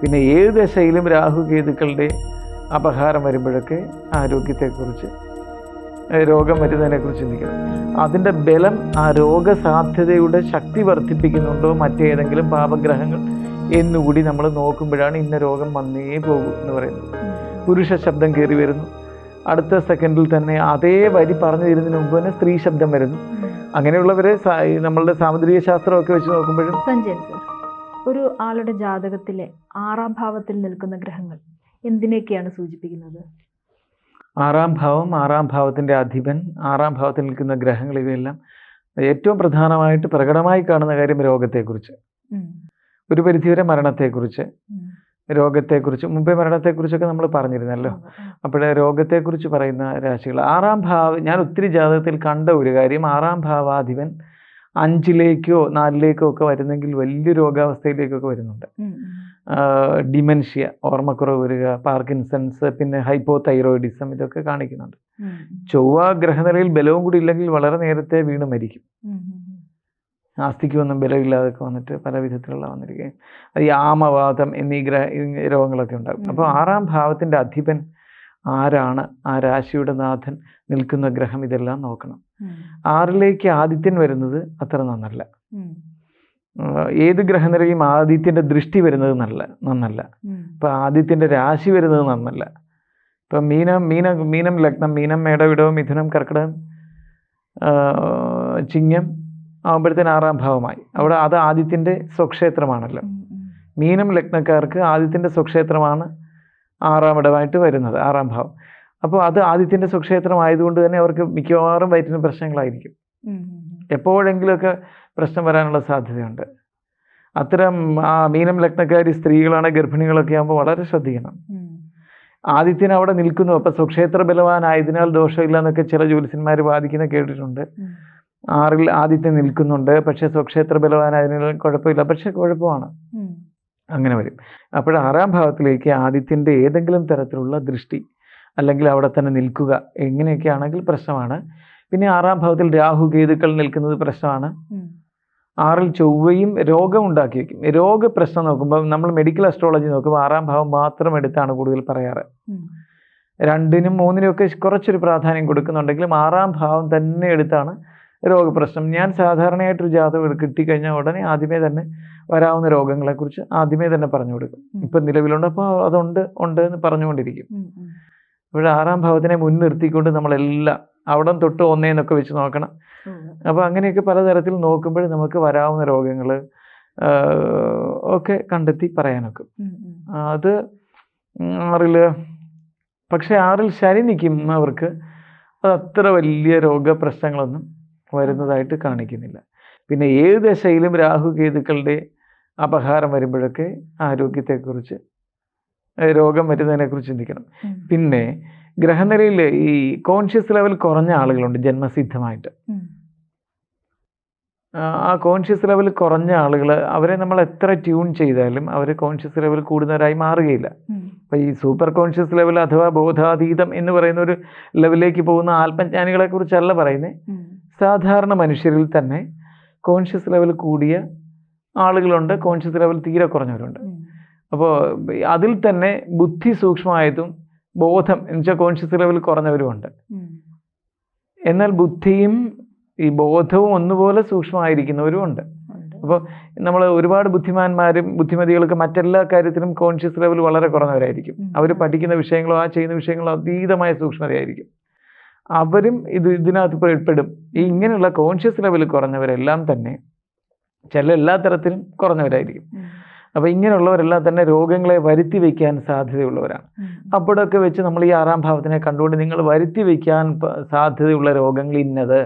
പിന്നെ ഏത് ദശയിലും രാഹുകേതുക്കളുടെ അപഹാരം വരുമ്പോഴൊക്കെ ആരോഗ്യത്തെക്കുറിച്ച് രോഗം വരുന്നതിനെക്കുറിച്ച് ചിന്തിക്കണം. അതിന്റെ ബലം ആ രോഗസാധ്യതയുടെ ശക്തി വർദ്ധിപ്പിക്കുന്നുണ്ടോ മറ്റേതെങ്കിലും പാപഗ്രഹങ്ങൾ എന്നുകൂടി നമ്മൾ നോക്കുമ്പോഴാണ് ഇന്ന രോഗം വന്നേ പോകൂ എന്ന് പറയുന്നത്. പുരുഷ ശബ്ദം കയറി വരുന്നു. അടുത്ത സെക്കൻഡിൽ തന്നെ അതേ വരി പറഞ്ഞു തരുന്നതിന് മുമ്പ് തന്നെ സ്ത്രീ ശബ്ദം വരുന്നു. അങ്ങനെയുള്ളവരെ നമ്മളുടെ സാമുദ്രിക ശാസ്ത്രമൊക്കെ വെച്ച് നോക്കുമ്പോഴും ഒരു ആളുടെ ജാതകത്തിലെ ആറാം ഭാവത്തിൽ നിൽക്കുന്ന ഗ്രഹങ്ങൾ എന്തിനൊക്കെയാണ് സൂചിപ്പിക്കുന്നത്? ആറാം ഭാവം ആറാം ഭാവത്തിന്റെ അധിപൻ ആറാം ഭാവത്തിൽ നിൽക്കുന്ന ഗ്രഹങ്ങൾ ഇവയെല്ലാം ഏറ്റവും പ്രധാനമായിട്ട് പ്രകടമായി കാണുന്ന കാര്യം രോഗത്തെക്കുറിച്ച്. ഒരു പരിധിവരെ മരണത്തെക്കുറിച്ച്. രോഗത്തെക്കുറിച്ച് മുമ്പേ മരണത്തെക്കുറിച്ചൊക്കെ നമ്മൾ പറഞ്ഞിരുന്നല്ലോ. അപ്പോഴേ രോഗത്തെക്കുറിച്ച് പറയുന്ന രാശികൾ. ആറാം ഭാവ ഞാൻ ഒത്തിരി ജാതകത്തിൽ കണ്ട ഒരു കാര്യം ആറാം ഭാവാധിപൻ അഞ്ചിലേക്കോ നാലിലേക്കോ ഒക്കെ വരുന്നെങ്കിൽ വലിയ രോഗാവസ്ഥയിലേക്കൊക്കെ വരുന്നുണ്ട്. ഡിമെൻഷ്യ ഓർമ്മക്കുറവ് വരിക പാർക്കിൻസൺസ് പിന്നെ ഹൈപ്പോ തൈറോയിഡിസം ഇതൊക്കെ കാണിക്കുന്നുണ്ട്. ചൊവ്വ ഗ്രഹനിലയിൽ ബലവും കൂടി ഇല്ലെങ്കിൽ വളരെ നേരത്തെ വീണ് മരിക്കും. ആസ്തിക്കൊന്നും ബലമില്ലാതൊക്കെ വന്നിട്ട് പല വിധത്തിലുള്ള വന്നിരിക്കുകയും അത് ഈ ആമവാദം എന്നീ ഗ്രഹ രോഗങ്ങളൊക്കെ ഉണ്ടാകും അപ്പോൾ ആറാം ഭാവത്തിന്റെ അധിപൻ ആരാണ് ആ രാശിയുടെ നാഥൻ നിൽക്കുന്ന ഗ്രഹം ഇതെല്ലാം നോക്കണം. ആറിലേക്ക് ആദിത്യൻ വരുന്നത് അത്ര നന്നല്ല. ഏത് ഗ്രഹനിലയും ആദിത്യന്റെ ദൃഷ്ടി വരുന്നത് നല്ല നന്നല്ല. ഇപ്പൊ ആദിത്യന്റെ ആദിത്യന്റെ രാശി വരുന്നത് നന്നല്ല. ഇപ്പം മീനം മീന മീനം ലഗ്നം മീനം മേടവിടവും മിഥുനം കർക്കിടകം ചിങ്ങം ആകുമ്പോഴത്തേന് ആറാം ഭാവമായി. അവിടെ അത് ആദിത്യന്റെ സ്വക്ഷേത്രമാണല്ലോ. മീനം ലഗ്നക്കാർക്ക് ആദിത്യന്റെ സ്വക്ഷേത്രമാണ് ആറാം ഇടമായിട്ട് വരുന്നത് ആറാം ഭാവം. അപ്പോൾ അത് ആദിത്യന്റെ സുക്ഷേത്രം ആയതുകൊണ്ട് തന്നെ അവർക്ക് മിക്കവാറും വയറ്റിന് പ്രശ്നങ്ങളായിരിക്കും. എപ്പോഴെങ്കിലുമൊക്കെ പ്രശ്നം വരാനുള്ള സാധ്യതയുണ്ട്. അത്തരം ആ മീനം ലഗ്നക്കാരി സ്ത്രീകളാണ് ഗർഭിണികളൊക്കെ ആകുമ്പോൾ വളരെ ശ്രദ്ധിക്കണം. ആദിത്യൻ അവിടെ നിൽക്കുന്നു. അപ്പം സുക്ഷേത്ര ബലവാനായതിനാൽ ദോഷമില്ല എന്നൊക്കെ ചില ജ്യോത്സ്യന്മാർ വാദിക്കുന്ന കേട്ടിട്ടുണ്ട്. ആറിൽ ആദിത്യൻ നിൽക്കുന്നുണ്ട്. പക്ഷേ സ്വക്ഷേത്ര ബലവാനായതിനാൽ കുഴപ്പമില്ല. പക്ഷേ കുഴപ്പമാണ്. അങ്ങനെ വരും. അപ്പോൾ ആറാം ഭാവത്തിലേക്ക് ആദിത്യന്റെ ഏതെങ്കിലും തരത്തിലുള്ള ദൃഷ്ടി അല്ലെങ്കിൽ അവിടെ തന്നെ നിൽക്കുക എങ്ങനെയൊക്കെ ആണെങ്കിൽ പ്രശ്നമാണ്. പിന്നെ ആറാം ഭാവത്തിൽ രാഹു കേതുക്കൾ നിൽക്കുന്നത് പ്രശ്നമാണ്. ആറിൽ ചൊവ്വയും രോഗം ഉണ്ടാക്കി വയ്ക്കും. രോഗപ്രശ്നം നോക്കുമ്പോൾ നമ്മൾ മെഡിക്കൽ അസ്ട്രോളജി നോക്കുമ്പോൾ ആറാം ഭാവം മാത്രം എടുത്താണ് കൂടുതൽ പറയാറ്. രണ്ടിനും മൂന്നിനും ഒക്കെ കുറച്ചൊരു പ്രാധാന്യം കൊടുക്കുന്നുണ്ടെങ്കിലും ആറാം ഭാവം തന്നെ എടുത്താണ് രോഗപ്രശ്നം ഞാൻ സാധാരണയായിട്ടൊരു ജാതകം കിട്ടിക്കഴിഞ്ഞാൽ ഉടനെ ആദ്യമേ തന്നെ വരാവുന്ന രോഗങ്ങളെക്കുറിച്ച് ആദ്യമേ തന്നെ പറഞ്ഞു കൊടുക്കും. ഇപ്പം നിലവിലുണ്ട് അപ്പോൾ അതുണ്ട് ഉണ്ട് എന്ന് പറഞ്ഞുകൊണ്ടിരിക്കും. ഇവിടെ ആറാം ഭാവത്തിനെ മുൻനിർത്തിക്കൊണ്ട് നമ്മളെല്ലാം അവിടം തൊട്ട് ഒന്നേന്നൊക്കെ വെച്ച് നോക്കണം. അപ്പോൾ അങ്ങനെയൊക്കെ പലതരത്തിൽ നോക്കുമ്പോൾ നമുക്ക് വരാവുന്ന രോഗങ്ങൾ ഒക്കെ കണ്ടെത്തി പറയാനൊക്കെ. അത് ആറിൽ പക്ഷേ ആറിൽ ശനി നിൽക്കുന്നവർക്ക് അത് അത്ര വലിയ രോഗപ്രശ്നങ്ങളൊന്നും വരുന്നതായിട്ട് കാണിക്കുന്നില്ല. പിന്നെ ഏത് ദശയിലും രാഹു കേതുക്കളുടെ അപഹാരം വരുമ്പോഴൊക്കെ ആരോഗ്യത്തെക്കുറിച്ച് രോഗം വരുന്നതിനെക്കുറിച്ച് ചിന്തിക്കണം. പിന്നെ ഗ്രഹനിലയിൽ ഈ കോൺഷ്യസ് ലെവൽ കുറഞ്ഞ ആളുകളുണ്ട് ജന്മസിദ്ധമായിട്ട്. ആ, കോൺഷ്യസ് ലെവൽ കുറഞ്ഞ ആളുകൾ അവരെ നമ്മൾ എത്ര ട്യൂൺ ചെയ്താലും അവർ കോൺഷ്യസ് ലെവൽ കൂടുന്നവരായി മാറുകയില്ല. അപ്പൊ അപ്പോൾ ഈ സൂപ്പർ കോൺഷ്യസ് ലെവൽ അഥവാ ബോധാതീതം എന്ന് പറയുന്ന ഒരു ലെവലിലേക്ക് പോകുന്ന ആത്മജ്ഞാനികളെ കുറിച്ചല്ല പറയുന്നത്. സാധാരണ മനുഷ്യരിൽ തന്നെ കോൺഷ്യസ് ലെവൽ കൂടിയ ആളുകളുണ്ട്. കോൺഷ്യസ് ലെവൽ തീരെ കുറഞ്ഞവരുണ്ട്. അപ്പോൾ അതിൽ തന്നെ ബുദ്ധി സൂക്ഷ്മമായതും ബോധം എന്ന് വെച്ചാൽ കോൺഷ്യസ് ലെവൽ കുറഞ്ഞവരുമുണ്ട്. എന്നാൽ ബുദ്ധിയും ഈ ബോധവും ഒന്നുപോലെ സൂക്ഷ്മമായിരിക്കുന്നവരും ഉണ്ട്. ഉണ്ട്. അപ്പോൾ നമ്മൾ ഒരുപാട് ബുദ്ധിമാന്മാരും ബുദ്ധിമതികൾക്ക് മറ്റെല്ലാ കാര്യത്തിലും കോൺഷ്യസ് ലെവൽ വളരെ കുറഞ്ഞവരായിരിക്കും. അവർ പഠിക്കുന്ന വിഷയങ്ങളോ ആ ചെയ്യുന്ന വിഷയങ്ങളോ അതീതമായ സൂക്ഷ്മതയായിരിക്കും. അവരും ഇത് ഇതിനകത്ത് പെടും. ഈ ഇങ്ങനെയുള്ള കോൺഷ്യസ് ലെവൽ കുറഞ്ഞവരെല്ലാം തന്നെ ചില എല്ലാ തരത്തിലും കുറഞ്ഞവരായിരിക്കും. അപ്പോൾ ഇങ്ങനെയുള്ളവരെല്ലാം തന്നെ രോഗങ്ങളെ വരുത്തി വയ്ക്കാൻ സാധ്യതയുള്ളവരാണ്. അപ്പോഴൊക്കെ വെച്ച് നമ്മൾ ഈ ആറാം ഭാവത്തിനെ കണ്ടുകൊണ്ട് നിങ്ങൾ വരുത്തി വയ്ക്കാൻ സാധ്യതയുള്ള രോഗങ്ങൾ ഇന്നത്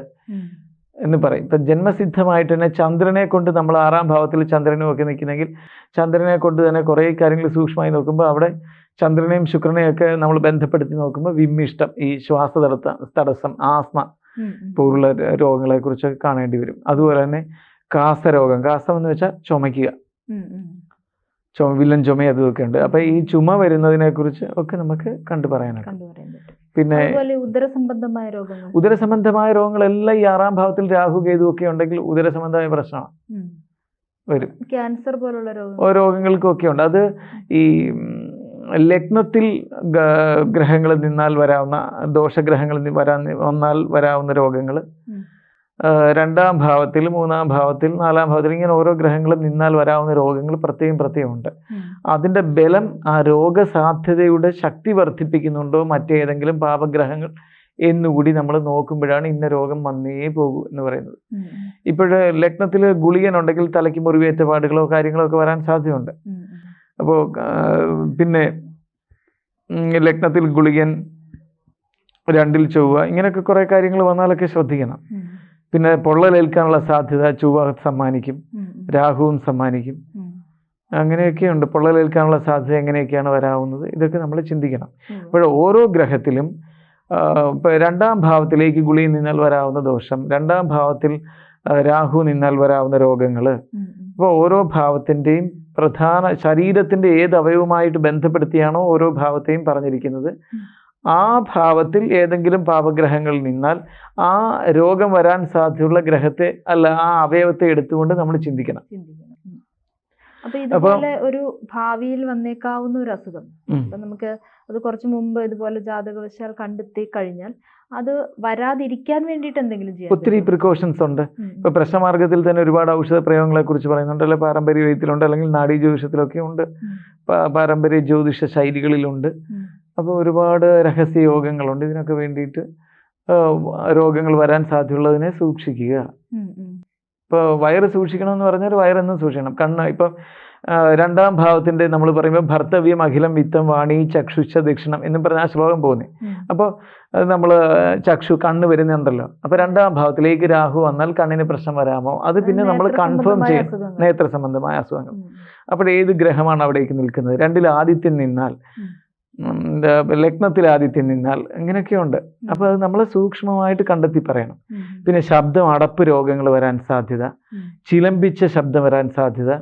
എന്ന് പറയും. ഇപ്പം ജന്മസിദ്ധമായിട്ട് തന്നെ ചന്ദ്രനെ കൊണ്ട് നമ്മൾ ആറാം ഭാവത്തിൽ ചന്ദ്രനും ഒക്കെ നിൽക്കുന്നെങ്കിൽ ചന്ദ്രനെ കൊണ്ട് തന്നെ കുറേ കാര്യങ്ങൾ സൂക്ഷ്മമായി നോക്കുമ്പോൾ അവിടെ ചന്ദ്രനെയും ശുക്രനെയും ഒക്കെ നമ്മൾ ബന്ധപ്പെടുത്തി നോക്കുമ്പോൾ വിമ്മിഷ്ടം ഈ ശ്വാസതടസ്സ തടസ്സം ആസ്മ. പോലുള്ള രോഗങ്ങളെ കുറിച്ചൊക്കെ കാണേണ്ടി വരും. അതുപോലെ തന്നെ കാസരോഗം കാസം എന്ന് വെച്ചാൽ ചുമയ്ക്കുക. ചുമ വില്ലൻ ചുമ അതുമൊക്കെ ഉണ്ട്. അപ്പൊ ഈ ചുമ വരുന്നതിനെ കുറിച്ച് ഒക്കെ നമുക്ക് കണ്ടു പറയാനുണ്ട്. പിന്നെ ഉദരസംബന്ധമായ രോഗങ്ങൾ. ഉദരസംബന്ധമായ രോഗങ്ങളെല്ലാം ഈ ആറാം ഭാവത്തിൽ രാഹു കേതു ഒക്കെ ഉണ്ടെങ്കിൽ ഉദരസംബന്ധമായ പ്രശ്നമാണ്. വരും. ക്യാൻസർ പോലുള്ള രോഗങ്ങൾ. രോഗങ്ങൾക്കൊക്കെ ഉണ്ട്. അത് ഈ ലഗ്നത്തിൽ ഗ്രഹങ്ങളിൽ ഗ്രഹങ്ങൾ നിന്നാൽ വരാവുന്ന ദോഷഗ്രഹങ്ങൾ വരാൻ വന്നാൽ വരാവുന്ന രോഗങ്ങൾ രണ്ടാം ഭാവത്തിൽ മൂന്നാം ഭാവത്തിൽ നാലാം ഭാവത്തിൽ ഇങ്ങനെ ഓരോ ഗ്രഹങ്ങളും നിന്നാൽ വരാവുന്ന രോഗങ്ങൾ പ്രത്യേകം പ്രത്യേകമുണ്ട്. അതിന്റെ ബലം ആ രോഗസാധ്യതയുടെ ശക്തി വർദ്ധിപ്പിക്കുന്നുണ്ടോ മറ്റേതെങ്കിലും പാപഗ്രഹങ്ങൾ എന്നുകൂടി നമ്മൾ നോക്കുമ്പോഴാണ് ഇന്ന രോഗം വന്നേ പോകൂ എന്ന് പറയുന്നത്. ഇപ്പോഴ് ലഗ്നത്തിൽ ഗുളികനുണ്ടെങ്കിൽ തലയ്ക്ക് മുറിവേറ്റ പാടുകളോ കാര്യങ്ങളോ ഒക്കെ വരാൻ സാധ്യതയുണ്ട്. അപ്പോൾ പിന്നെ ലഗ്നത്തിൽ ഗുളികൻ രണ്ടിൽ ചൊവ്വ ഇങ്ങനെയൊക്കെ കുറേ കാര്യങ്ങൾ വന്നാലൊക്കെ ശ്രദ്ധിക്കണം. പിന്നെ പൊള്ളലേൽക്കാനുള്ള സാധ്യത ചൊവ്വ സമ്മാനിക്കും രാഹുവും സമ്മാനിക്കും. അങ്ങനെയൊക്കെയുണ്ട്. പൊള്ളലേൽക്കാനുള്ള സാധ്യത എങ്ങനെയൊക്കെയാണ് വരാവുന്നത്? ഇതൊക്കെ നമ്മൾ ചിന്തിക്കണം. അപ്പോൾ ഓരോ ഗ്രഹത്തിലും രണ്ടാം ഭാവത്തിലേക്ക് ഗുളി നിന്നാൽ വരാവുന്ന ദോഷം രണ്ടാം ഭാവത്തിൽ രാഹു നിന്നാൽ വരാവുന്ന രോഗങ്ങൾ. അപ്പോൾ ഓരോ ഭാവത്തിന്റെയും പ്രധാന ശരീരത്തിന്റെ ഏത് അവയവുമായിട്ട് ബന്ധപ്പെടുത്തിയാണോ ഓരോ ഭാവത്തെയും പറഞ്ഞിരിക്കുന്നത്. ആ ഭാവത്തിൽ ഏതെങ്കിലും പാപഗ്രഹങ്ങൾ നിന്നാൽ ആ രോഗം വരാൻ സാധ്യതയുള്ള ഗ്രഹത്തെ അല്ല ആ അവയവത്തെ എടുത്തുകൊണ്ട് നമ്മൾ ചിന്തിക്കണം. അപ്പൊ ഇതുപോലെ ഒരു ഭാവിയിൽ വന്നേക്കാവുന്ന ഒരു അസുഖം. അപ്പൊ നമുക്ക് അത് കുറച്ച് മുമ്പ് ഇതുപോലെ ജാതകവശാൽ കണ്ടെത്തി കഴിഞ്ഞാൽ അത് വരാതിരിക്കാൻ വേണ്ടിയിട്ട് എന്തെങ്കിലും ഒത്തിരി പ്രിക്കോഷൻസ് ഉണ്ട്. ഉം. ഇപ്പൊ പ്രശ്നമാർഗത്തിൽ തന്നെ ഒരുപാട് ഔഷധ പ്രയോഗങ്ങളെക്കുറിച്ച് പറയുന്നുണ്ട് അല്ലെങ്കിൽ പാരമ്പര്യ വൈദ്യത്തിലുണ്ട് അല്ലെങ്കിൽ നാഡീ ജ്യോതിഷത്തിലൊക്കെ ഉണ്ട്. പാരമ്പര്യ ജ്യോതിഷ ശൈലികളിലുണ്ട് അപ്പോൾ ഒരുപാട് രഹസ്യ യോഗങ്ങളുണ്ട് ഇതിനൊക്കെ വേണ്ടിയിട്ട് രോഗങ്ങൾ വരാൻ സാധ്യതയുള്ളതിനെ സൂക്ഷിക്കുക. ഇപ്പോൾ വയറ് സൂക്ഷിക്കണം എന്ന് പറഞ്ഞാൽ വയറെന്നും സൂക്ഷിക്കണം കണ്ണ് ഇപ്പം രണ്ടാം ഭാവത്തിന്റെ നമ്മൾ പറയുമ്പോൾ ഭർത്തവ്യം അഖിലം വിത്തം വാണി ചക്ഷുഷ ദക്ഷിണം എന്നും പറഞ്ഞ ആ ശ്ലോകം പോകുന്നത്. അപ്പോൾ നമ്മൾ ചക്ഷു കണ്ണ് വരുന്നുണ്ടല്ലോ അപ്പോൾ രണ്ടാം ഭാവത്തിലേക്ക് രാഹു വന്നാൽ കണ്ണിന് പ്രശ്നം വരാമോ? അത് പിന്നെ നമ്മൾ കൺഫേം ചെയ്യും ചെയ്യണം. നേത്ര സംബന്ധമായ അസുഖങ്ങൾ. അപ്പോൾ ഏത് ഗ്രഹമാണ് അവിടേക്ക് നിൽക്കുന്നത്? രണ്ടിൽ ആദിത്യം നിന്നാൽ ലഗ്നത്തിൽ ആദിത്യം നിന്നാൽ അങ്ങനെയൊക്കെയുണ്ട് അപ്പോൾ അത് നമ്മൾ സൂക്ഷ്മമായിട്ട് കണ്ടെത്തി പറയണം. പിന്നെ ശബ്ദം അടപ്പ് രോഗങ്ങൾ വരാൻ സാധ്യത. ചിലമ്പിച്ച ശബ്ദം വരാൻ സാധ്യത.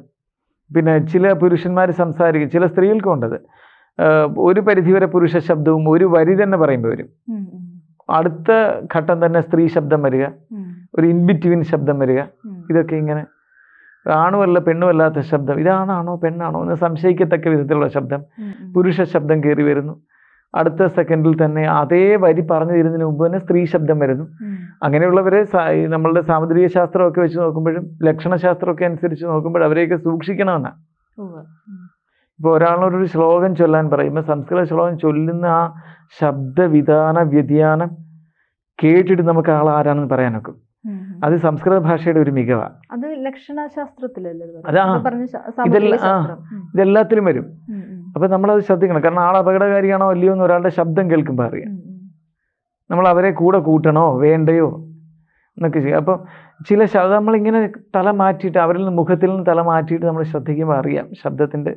പിന്നെ ചില പുരുഷന്മാർ സംസാരിക്കും ചില സ്ത്രീകൾക്കും ഉണ്ടത് ആഹ് ഒരു പരിധിവരെ പുരുഷ ശബ്ദവും ഒരു വരി തന്നെ പറയുമ്പോൾ വരും. അടുത്ത ഘട്ടം തന്നെ സ്ത്രീ ശബ്ദം വരിക. ഒരു ഇൻബിറ്റ്വീൻ ശബ്ദം വരിക. ഇതൊക്കെ ഇങ്ങനെ. ആണുമല്ല പെണ്ണുമല്ലാത്ത ശബ്ദം. ഇതാണാണോ പെണ്ണാണോ എന്ന് സംശയിക്കത്തക്ക വിധത്തിലുള്ള ശബ്ദം. പുരുഷ ശബ്ദം കയറി വരുന്നു. അടുത്ത സെക്കൻഡിൽ തന്നെ അതേ വരി പറഞ്ഞു തരുന്നതിന് മുമ്പ് തന്നെ സ്ത്രീ ശബ്ദം വരുന്നു. അങ്ങനെയുള്ളവരെ നമ്മളുടെ സാമുദ്രിക ശാസ്ത്രമൊക്കെ വെച്ച് നോക്കുമ്പോഴും ലക്ഷണശാസ്ത്രമൊക്കെ അനുസരിച്ച് നോക്കുമ്പോഴും അവരെയൊക്കെ സൂക്ഷിക്കണമെന്നാണ്. ഇപ്പോൾ ഒരാളോടൊരു ശ്ലോകം ചൊല്ലാൻ പറയുമ്പോൾ സംസ്കൃത ശ്ലോകം ചൊല്ലുന്ന ആ ശബ്ദവിധാന വ്യതിയാനം കേട്ടിട്ട് നമുക്ക് ആൾ ആരാണെന്ന് പറയാനൊക്കും. അത് സംസ്കൃത ഭാഷയുടെ ഒരു മികവാണ് അത് ലക്ഷണശാസ്ത്രത്തിലല്ലേ ഇതെല്ലാം-. ഇതെല്ലാത്തിലും വരും. അപ്പൊ നമ്മൾ അത് നമ്മളത് ശ്രദ്ധിക്കണം. കാരണം ആൾ അപകടകാരിയാണോ അല്ലയോ എന്ന് ഒരാളുടെ ശബ്ദം കേൾക്കുമ്പോൾ അറിയാം. നമ്മൾ അവരെ കൂടെ കൂട്ടണോ വേണ്ടയോ എന്നൊക്കെ ചെയ്യും. അപ്പം ചില ശബ്ദം നമ്മളിങ്ങനെ തല മാറ്റിയിട്ട് അവരിൽ നിന്ന് മുഖത്തിൽ നിന്ന് തല മാറ്റിയിട്ട് നമ്മൾ ശ്രദ്ധിക്കുമ്പോൾ അറിയാം ശബ്ദത്തിന്റെ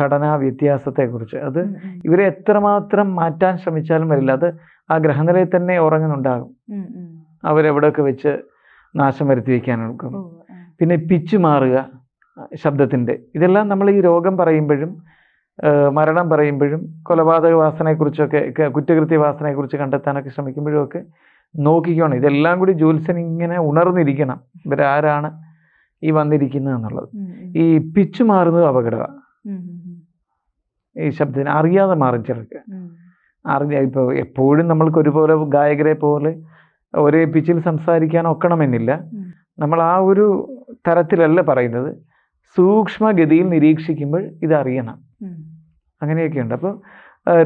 ഘടനാ വ്യത്യാസത്തെക്കുറിച്ച്. അത്. ഇവരെ എത്രമാത്രം മാറ്റാൻ ശ്രമിച്ചാലും വരില്ല. അത് ആ ഗ്രഹനിലയിൽ തന്നെ ഉറങ്ങുന്നുണ്ടാകും. അവരെവിടെയൊക്കെ വെച്ച് നാശം വരുത്തി വയ്ക്കാൻ നോക്കും പിന്നെ പിച്ച് മാറുക ശബ്ദത്തിന്റെ. ഇതെല്ലാം നമ്മൾ ഈ രോഗം പറയുമ്പോഴും മരണം പറയുമ്പോഴും കൊലപാതക വാസനയെക്കുറിച്ചൊക്കെ കുറ്റകൃത്യ വാസനയെക്കുറിച്ച് കണ്ടെത്താനൊക്കെ ശ്രമിക്കുമ്പോഴും ഒക്കെ നോക്കിക്കണം. ഇതെല്ലാം കൂടി ജ്യോത്സ്യൻ ഇങ്ങനെ ഉണർന്നിരിക്കണം. ഇവരാരാണ് ഈ വന്നിരിക്കുന്നത് എന്നുള്ളത്. ഈ പിച്ച് മാറുന്നത് അപകടമാണ്. ഈ ശബ്ദത്തിന് അറിയാതെ മാറും ചിലർക്ക്. അറിഞ്ഞ ഇപ്പോൾ എപ്പോഴും നമ്മൾക്ക് ഒരുപോലെ ഗായകരെ പോലെ ഒരേ പിച്ചിൽ സംസാരിക്കാൻ ഒക്കണമെന്നില്ല. നമ്മൾ ആ ഒരു തരത്തിലല്ല പറയുന്നത് സൂക്ഷ്മഗതിയിൽ നിരീക്ഷിക്കുമ്പോൾ ഇതറിയണം. അങ്ങനെയൊക്കെയുണ്ട് അപ്പോൾ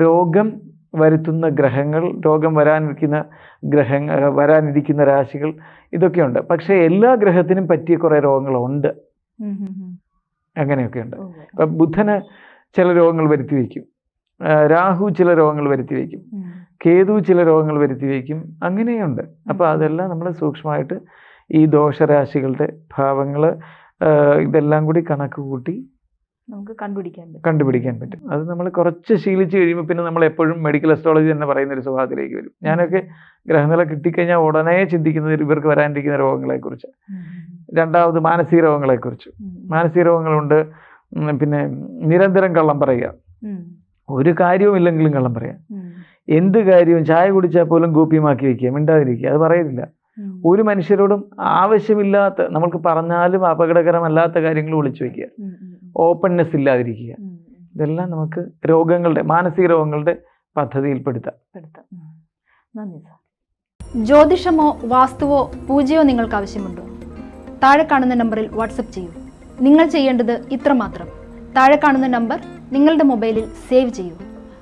രോഗം വരുത്തുന്ന ഗ്രഹങ്ങൾ രോഗം വരാനിരിക്കുന്ന ഗ്രഹങ്ങൾ വരാനിരിക്കുന്ന രാശികൾ ഇതൊക്കെയുണ്ട് പക്ഷേ എല്ലാ ഗ്രഹത്തിനും പറ്റിയ കുറേ രോഗങ്ങളുണ്ട്. അങ്ങനെയൊക്കെയുണ്ട്. ഇപ്പം ബുധന് ചില രോഗങ്ങൾ വരുത്തി വയ്ക്കും രാഹു ചില രോഗങ്ങൾ വരുത്തി വയ്ക്കും. കേതു ചില രോഗങ്ങൾ വരുത്തി വയ്ക്കും അങ്ങനെയുണ്ട് അപ്പോൾ അതെല്ലാം നമ്മൾ സൂക്ഷ്മമായിട്ട് ഈ ദോഷരാശികളുടെ ഭാവങ്ങൾ ഇതെല്ലാം കൂടി കണക്ക് കൂട്ടി നമുക്ക് കണ്ടുപിടിക്കാൻ പറ്റും. കണ്ടുപിടിക്കാൻ പറ്റും. അത് നമ്മൾ കുറച്ച് ശീലിച്ച് കഴിയുമ്പോൾ പിന്നെ നമ്മൾ എപ്പോഴും മെഡിക്കൽ അസ്ട്രോളജി തന്നെ പറയുന്ന ഒരു സ്വഭാവത്തിലേക്ക് വരും. ഞാനൊക്കെ ഗ്രഹനില കിട്ടിക്കഴിഞ്ഞാൽ ഉടനെ ചിന്തിക്കുന്നത് ഇവർക്ക് വരാനിരിക്കുന്ന രോഗങ്ങളെക്കുറിച്ച്. രണ്ടാമത് മാനസിക രോഗങ്ങളെക്കുറിച്ച്. മാനസിക രോഗങ്ങളുണ്ട്. പിന്നെ നിരന്തരം കള്ളം പറയുക. ഒരു കാര്യവും ഇല്ലെങ്കിലും കള്ളം പറയാം. എന്ത് കാര്യവും ചായ കുടിച്ചാൽ പോലും ഗോപ്യമാക്കി വെക്കുക മിണ്ടാതിരിക്കുക അത് പറയുന്നില്ല ഒരു മനുഷ്യരോടും ആവശ്യമില്ലാത്ത നമ്മൾക്ക് പറഞ്ഞാലും അപകടകരമല്ലാത്ത കാര്യങ്ങൾ വിളിച്ചു വെക്കുക. ഓപ്പൺനെസ് ഇല്ലാതിരിക്കുക. ഇതെല്ലാം നമുക്ക് രോഗങ്ങളുടെ മാനസിക രോഗങ്ങളുടെ പദ്ധതിയിൽപ്പെടുത്താം. പെടുത്താം. ജ്യോതിഷമോ വാസ്തുവോ പൂജയോ നിങ്ങൾക്ക് ആവശ്യമുണ്ടോ? താഴെ കാണുന്ന നമ്പറിൽ വാട്സപ്പ് ചെയ്യൂ. നിങ്ങൾ ചെയ്യേണ്ടത് ഇത്രമാത്രം. താഴെ കാണുന്ന നമ്പർ നിങ്ങളുടെ മൊബൈലിൽ സേവ് ചെയ്യൂ.